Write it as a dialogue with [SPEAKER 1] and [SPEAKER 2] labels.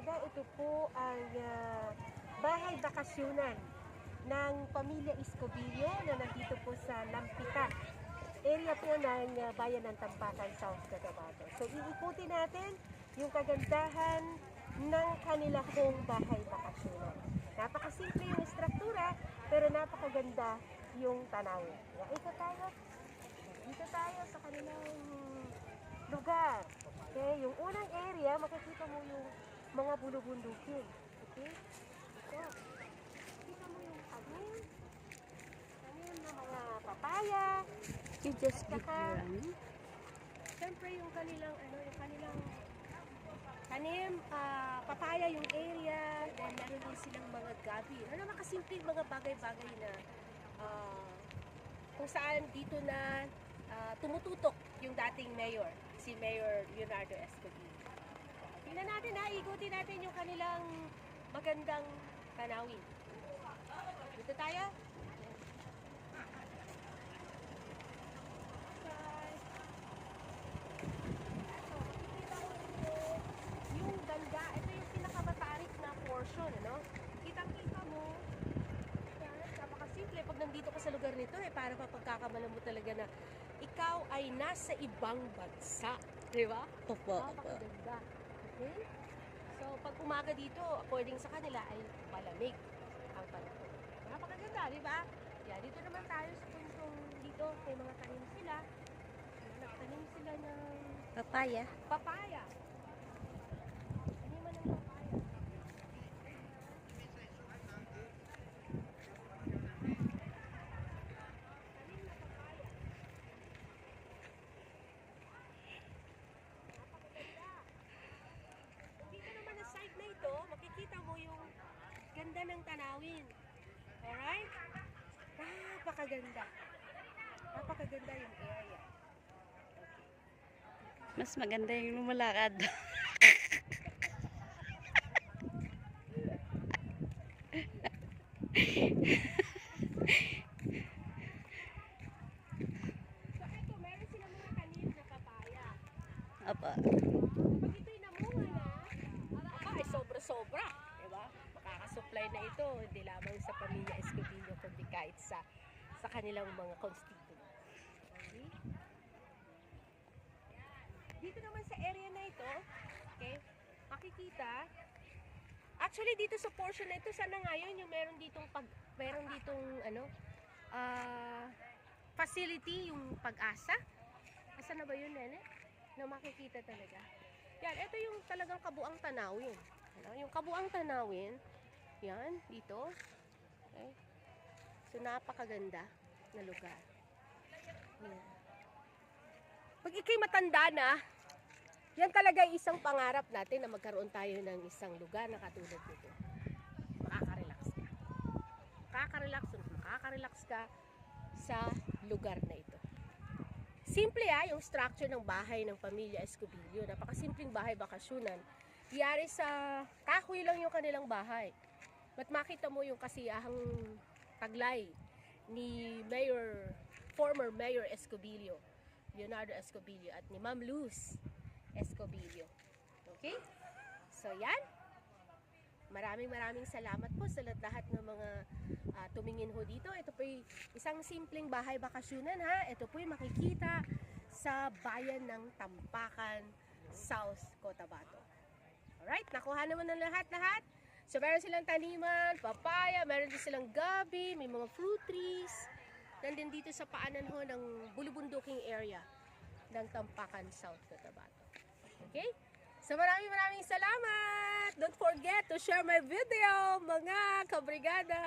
[SPEAKER 1] kabrigada, ito po ang ah, bahay bakasyonan ng pamilya Escobillo na nandito po sa Lampitan. Area po ng ah, bayan ng Tampakan, South Cotabato. So iikutin natin yung kagandahan ng kanila pong bahay bakasyonan. Napakasimple yung struktura, pero napakaganda yung tanawin. Ito tayo. Dito tayo sa kanilang lugar. Okay, yung unang area, makikita mo yung mga bulubundukin. Okay? Ito. Makikita mo yung tanim. Tanim ng mga papaya.
[SPEAKER 2] You just
[SPEAKER 1] Saka,
[SPEAKER 2] video
[SPEAKER 1] Siyempre yung kanilang, ano, yung kanilang tanim, ah, papaya yung area, then meron din silang mga gabi. Ano makasimpleng mga bagay-bagay na ah, kung saan dito na ah, tumututok yung dating mayor, si Mayor Leonardo Escobar. Tingnan natin ha, ikutin natin yung kanilang magandang tanawin. Dito tayo. yung ganda, ito yung pinakamatarik na portion, ano? Kitang-kita mo, napakasimple. Pag nandito ka sa lugar nito, eh, para mapagkakamala mo talaga na ikaw ay nasa ibang bansa. Di ba?
[SPEAKER 2] Opo, opo.
[SPEAKER 1] Napakaganda. Umaga dito, according sa kanila, ay malamig ang panahon. Napakaganda, di ba? Yan, dito naman tayo sa puntong dito. May mga tanim sila. Nagtanim sila ng
[SPEAKER 2] Papaya.
[SPEAKER 1] papaya. Taniman ng papaya. Tanim na papaya. Napakaganda. Dito naman sa side na ito, makikita mo yung ganda ng tanawin. Alright? Napakaganda. Napakaganda yung area.
[SPEAKER 2] Mas maganda yung lumalakad.
[SPEAKER 1] So ito, meron silang mga tanim na papaya.
[SPEAKER 2] Opo.
[SPEAKER 1] Pag ito'y namunga na, aba, ay sobra-sobra. Diba? Makakasupply na ito, hindi lamang sa pamilya Escobillo, kundi kahit sa sa kanilang mga constituents. Okay? Dito naman sa area na ito, okay, makikita, actually dito sa portion na ito, sana ngayon yung meron ditong pag, meron ditong ano, ah, facility, yung pag-asa. Asa na ba yun, Nene? Na makikita talaga. Yan, ito yung talagang kabuang tanawin. Ano? Yung kabuang tanawin, yan, dito. Okay. So, napakaganda na lugar. Yan. Pag ikay matanda na, yan talaga isang pangarap natin na magkaroon tayo ng isang lugar na katulad nito. Makaka-relax ka. Makaka-relax, makaka-relax ka sa lugar na ito. Simple ah, yung structure ng bahay ng pamilya Escobillo. Napakasimpleng bahay bakasyonan. Yari sa kahoy lang yung kanilang bahay. At makita mo yung kasiyahang taglay ni Mayor, former Mayor Escobillo, Leonardo Escobillo, at ni Ma'am Luz Escobillo. Okay? So yan. Maraming maraming salamat po sa lahat ng mga ah, tumingin ho dito. Ito po isang simpleng bahay bakasyonan ha. Ito po makikita sa bayan ng Tampakan, South Cotabato. Alright, nakuha naman ng lahat-lahat. So meron silang taniman, papaya, meron din silang gabi, may mga fruit trees. Nandun dito sa paanan ho ng bulubunduking area ng Tampakan, South Cotabato. Okay? So maraming maraming salamat! Don't forget to share my video, mga kabrigada!